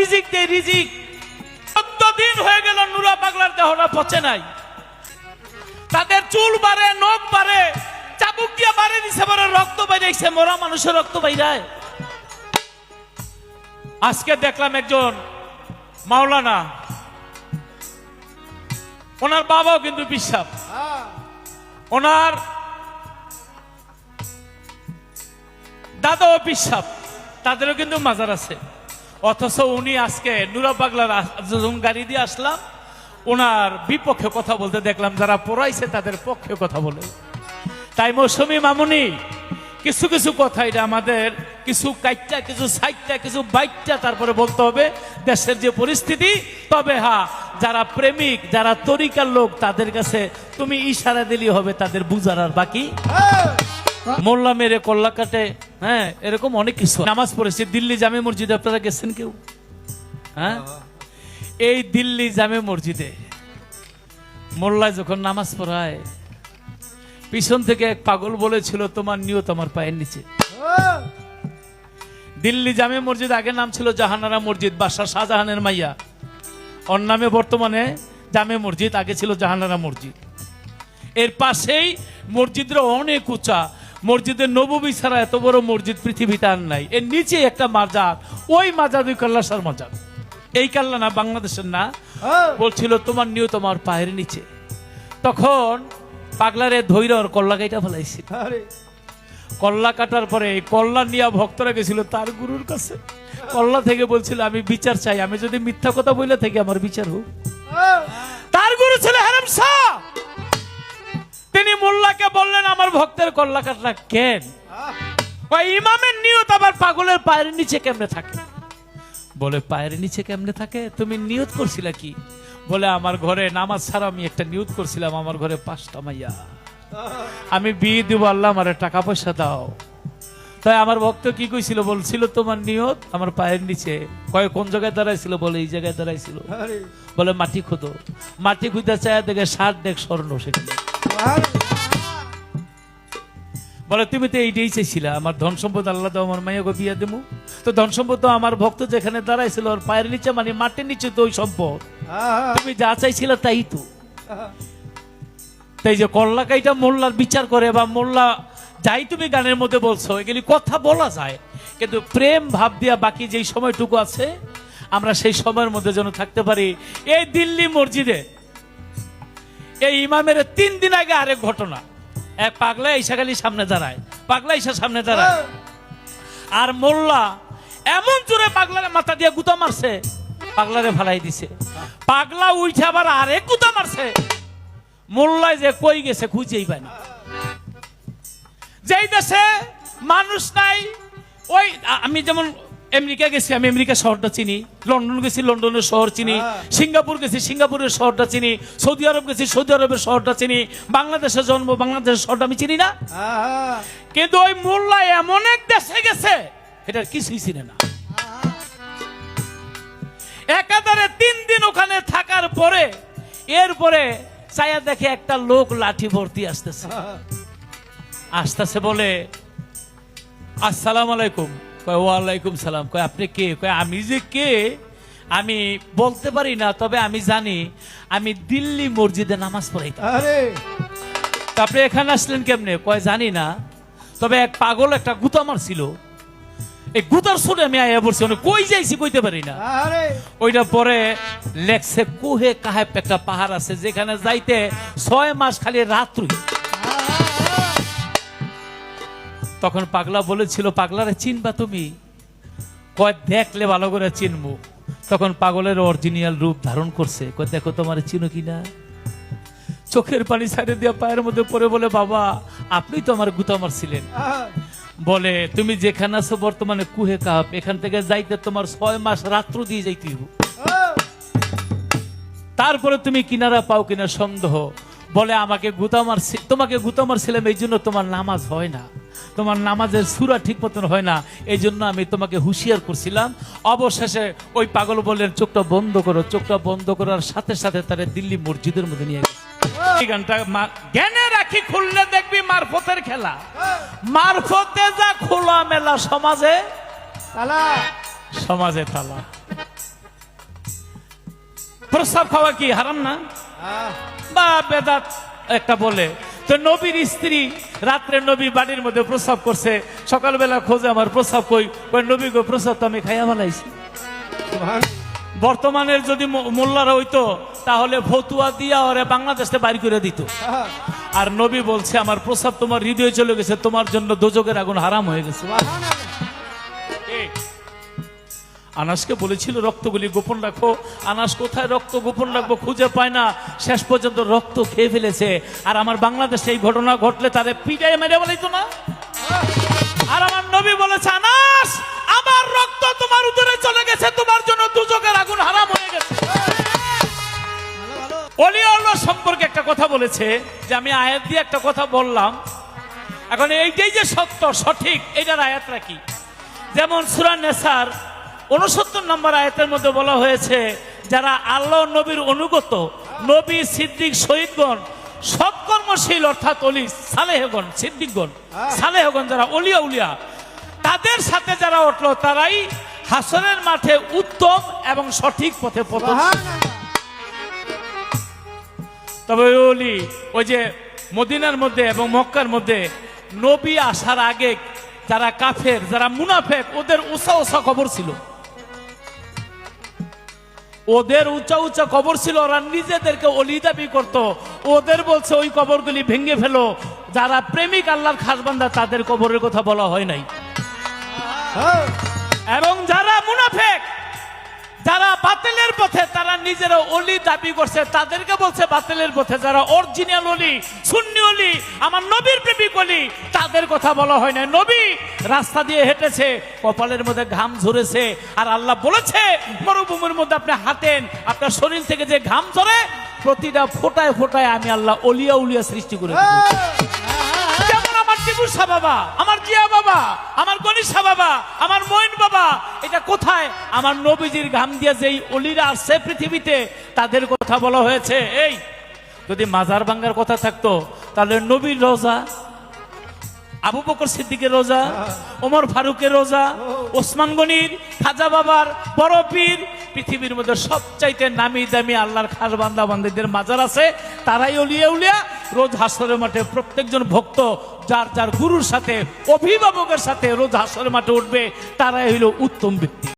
রিজিক দেয় রিজিক। দিন হয়ে গেল নুরা পাগলার দেহটা পচে নাই। তাদের চুল বাড়ে, নখ বাড়ে, চাবুক দিয়ে বাড়ে দিছে বারে রক্ত বাইরেছে মরা মানুষের রক্ত বাইরায়। আজকে দেখলাম একজন মাওলানা, ওনার বাবাও কিন্তু বিশ্বাস ওনার দাদাও বিশ্বাস তাদেরও কিন্তু মাজার আছে। অথচ উনি আজকে নুরা পাগলার যখন গাড়ি দিয়ে আসলাম ওনার বিপক্ষে কথা বলতে দেখলাম যারা পড়াইছে তাদের পক্ষে কথা বলে। তাই মৌসুমী মামুনি কিছু কিছু কথা এটা আমাদের কিছু কাইটটা কিছু সাইটটা কিছু বাইকটা তারপরে বলতে হবে দেশের যে পরিস্থিতি। তবে হ্যাঁ যারা প্রেমিক যারা তরিকার লোক তাদের কাছে তুমি ইশারা দিলি হবে তাদের বুঝার আর বাকি। মোল্লা মেরে কল্লা কাটে হ্যাঁ এরকম অনেক কিছু নামাজ পড়েছে, দিল্লি জামে মসজিদে, আপনারা গেছেন কেউ? হ্যাঁ? এই দিল্লি জামে মসজিদে মোল্লায় যখন নামাজ পড়ায়, পিছন থেকে এক পাগল বলেছিল, তোমার নিয়ত আমার পায়ের নিচে। দিল্লি জামে মসজিদ আগে নাম ছিল জাহানারা মসজিদ, বাদশাহ শাহজাহানের মাইয়া। ওর নামে বর্তমানে জামে মসজিদ আগে ছিল জাহানারা মসজিদ। এর পাশেই মসজিদের অনেক উঁচা মসজিদের নববী ছাড়া এত বড় মসজিদ পৃথিবীতে আর নাই। এর নিচে একটা মাজার ওই মাজার ওই কাল্লাসার মাজার। এই কাল্লা না বাংলাদেশের না। বলছিল তোমার নিয়ে তোমার পায়ের নিচে। তখন পাগলারে ধৈর্যর কল্লা গাইটা ফেলাইছিল কল্লা কাটার পরে এই কল্লা নিয়ে ভক্তরা গেছিল তার গুরুর কাছে। কল্লা থেকে বলছিল আমি বিচার চাই আমি যদি মিথ্যা কথা বলে থাকি আমার বিচার হোক। মোল্লাকে বললেন আমার ভক্তের কল্লা কাটলা কেন ওই ইমামের নিয়ত আবার পাগলের পায়ের নিচে কেমনে থাকে? বলে পায়ের নিচে কেমনে থাকে? তুমি নিয়ত করছিলা কি? বলে আমার ঘরে নামাজ ছাড়া আমি একটা নিয়ত করছিলাম আমার ঘরে পাঁচটা মাইয়া। আমি বিয়ে দিব আল্লাহ আমার টাকা পয়সা দাও। তাই আমার ভক্ত কি কইছিল? বলছিল তোমার নিয়ত আমার পায়ের নিচে। কয় কোন জায়গায় দাঁড়াইছিল? বলে এই জায়গায় দাঁড়াইছিল। বলে মাটি খুঁদো। মাটি খুঁজতে চায় দেখে ষাট দেখ স্বর্ণ সেখানে। বলে তুমি তো এইটাই চাইছিলা আমার ধন সম্পদ আল্লাহ দাও আমার মাইয়াকে বিয়া দেবো। তো ধন সম্পদ তো আমার ভক্ত যেখানে দাঁড়াইছিল ওর পায়ের নিচে মানে মাটির নিচে তো ওই সম্পদ। তুমি যা চাইছিলা তাই তো। তাই যে কল্লাকাইটা মোল্লার বিচার করে বা মোল্লা যাই তুমি গানের মধ্যে বলছো এগুলি কথা বলা যায়। কিন্তু প্রেম ভাব দিয়া বাকি যেই সময়টুকু আছে আমরা সেই সময়ের মধ্যে যেন থাকতে পারি। এই দিল্লি মসজিদে এই ইমামের তিন দিন আগে আরেক ঘটনা। এক পাগলা ঈশা খালি সামনে দাঁড়ায়। পাগলা ঈশা সামনে দাঁড়ায়। আর মোল্লা এমন জোরে পাগলারে মাথা দিয়ে গুতা মারছে, পাগলারে ফালাই দিছে। পাগলা উঠে আবার আরেক গুতা মারছে। মোল্লায় যে কই গেছে খুঁজেই পায় না। যেই দেশে মানুষ নাই, ওই আমি যেমন আমেরিকা গেছি আমি আমেরিকা শহরটা চিনি। লন্ডন গেছি লন্ডনের শহর চিনি। সিঙ্গাপুর গেছি সিঙ্গাপুরের শহরটা চিনি। সৌদি আরব গেছি সৌদি আরবের শহরটা চিনি। বাংলাদেশে জন্ম বাংলাদেশের শহরটা আমি চিনি না। কিন্তু ওই মোল্লা এমন এক দেশে গেছে এটার কিছুই চিনে না। একাধারে তিন দিন ওখানে থাকার পরে এরপরে চায়া দেখে একটা লোক লাঠি ভর্তি আসতেছে। আসতেছে বলে আসসালাম আলাইকুম। কয় ওয়ালাইকুম সালাম। কয় আপনি কে? কয় আমি যে কে? আমি বলতে পারি না তবে আমি জানি আমি দিল্লি মসজিদে নামাজ পড়াইতাম। তা আপনি এখানে আসলেন কেমনে? কয় জানি না। তবে এক পাগল একটা গুতা মারছিল এই গুতার শুনে আমি আয়া পড়ছি মানে কই যাইছি কইতে পারি না। ওইটা পরে লেখছে কুহে কাহে একটা পাহাড় আছে যেখানে যাইতে ছয় মাস খালি রাত্রি তখন পাগলা বলেছিল পাগলারে চিনবা তুমি? কয় দেখলে ভালো করে চিনবো। তখন পাগলের অরিজিনাল রূপ ধারণ করছে। কয় দেখো তোমার চিনো কিনা? চোখের পানি সাইডে দিয়ে পায়ের মধ্যে পড়ে বলে বাবা আপনি তো আমার গুতা মারছিলেন বলে তুমি যেখানে আছো বর্তমানে কুহে কাপ এখান থেকে যাইতে তোমার ছয় মাস রাত্র দিয়ে যাইতে। তারপরে তুমি কিনারা পাও কিনা সন্দেহ। বলে আমাকে গুতা মারছি তোমাকে গুতা মারছিলাম এই জন্য তোমার নামাজ হয় না। তোমার নামাজের সুরা ঠিক মতন হয় না। এই জন্য আমি তোমাকে হুঁশিয়ার করছিলাম। অবশেষে ওই পাগল বললেন চোখটা বন্ধ করো। চোখটা বন্ধ করার সাথে সাথে তারা দিল্লি মসজিদের মধ্যে নিয়ে গেছে। এই গানটা জ্ঞানে রাখি খুললে দেখবি মারফতের খেলা। মারফতে যা খোলা মেলা সমাজে সমাজে তালা। প্রস্রাব খাওয়া কি? হারাম না? বা বেদাত একটা বলে তো নবীর স্ত্রী রাত্রে নবী বাড়ির মধ্যে প্রস্রাব করছে সকালবেলা খোঁজে আমার প্রস্রাব কই? কই নবী গো প্রস্রাব তো আমি খাইয়া সুবহান। বর্তমানের যদি মোল্লারা হইতো তাহলে ফতুয়া দিয়া ওরে বাংলাদেশে বাইর করে দিত। আর নবী বলছে আমার প্রস্রাব তোমার হৃদয়ে চলে গেছে তোমার জন্য দোজকের আগুন হারাম হয়ে গেছে। আনাসকে বলেছিল, রক্তগুলি গোপন রাখো। আনাস কোথায় রক্ত গোপন রাখব খুঁজে পায় না। শেষ পর্যন্ত রক্ত খেয়ে ফেলেছে। আর আমার বাংলাদেশে এই ঘটনা ঘটলে তাদের পিটাই মেরে বলাইতো না। আর আমার নবী বলেছে, আনাস, আমার রক্ত তোমার উদরে চলে গেছে। তোমার জন্য দুজকের আগুন হারাম হয়ে গেছে। অলি আল্লাহ সম্পর্কে একটা কথা বলেছে, যে আমি আয়াত দিয়ে একটা কথা বললাম। এখন এইটাই যে সত্য, সঠিক, এটার আয়াতটা কি? যেমন সুরান নেসার উনসত্তর নম্বর আয়তের মধ্যে বলা হয়েছে যারা আল্লাহ নবীর অনুগত নবী সিদ্দিক শহীদগণ সৎকর্মশীল অর্থাৎ অলি সালেহগণ সিদ্দিকগণ সালেহগণ যারা অলিয়া উলিয়া তাদের সাথে যারা উঠল তারাই হাসনের মাঠে উত্তম এবং সঠিক পথে পথ তবে ওই অলি ওই যে মদিনার মধ্যে এবং মক্কার মধ্যে নবী আসার আগে যারা কাফের যারা মুনাফেক ওদের উঁচা উঁচা খবর ছিল। ওদের উঁচা উঁচা কবর ছিল ওরা নিজেদেরকে অলি দাবি করত। ওদের বলছে ওই কবরগুলি ভেঙে ফেলো। যারা প্রেমিক আল্লাহর খাসবান্দা তাদের কবরের কথা বলা হয় নাই। এবং যারা মুনাফেক যারা বাতিলের পথে তারা নিজেরা অলি দাবি করছে। তাদেরকে বলছে বাতিলের পথে যারা অরিজিনাল অলি শূন্য অলি আমার নবীর প্রেমিক অলি তাদের কথা বলা হয় না। নবী রাস্তা দিয়ে হেঁটেছে, কপালের মধ্যে ঘাম ঝরেছে, আর আল্লাহ বলেছে, মরুভূমির মধ্যে আপনি হাতেন আপনার শরীর থেকে যে ঘাম ঝরে, প্রতিটা ফোটায় ফোটায় আমি আল্লাহ অলিয়া উলিয়া সৃষ্টি করে আমার বাবা, আমার জিয়া বাবা, আমার আমার বাবা, এটা কোথায়? আমার নবীজির ঘাম দিয়ে যেই অলিরা আসছে পৃথিবীতে, তাদের কথা বলা হয়েছে। এই, যদি মাজার ভাঙ্গার কথা থাকতো, তাহলে নবীর রোজা আবু বকর সিদ্দিকের রোজা, ওমর ফারুকের রোজা, ওসমান গনির, খাজা বাবার, বড় পীর, পৃথিবীর মধ্যে সবচাইতে নামি দামি আল্লাহর খাস বান্দা বান্দিদের মাজার আছে। তারাই উলিয়া উলিয়া রোজ হাসরের মাঠে প্রত্যেকজন ভক্ত যার যার গুরুর সাথে, অভিভাবকের সাথে রোজ হাসরের মাঠে উঠবে, তারাই হইল উত্তম ব্যক্তি।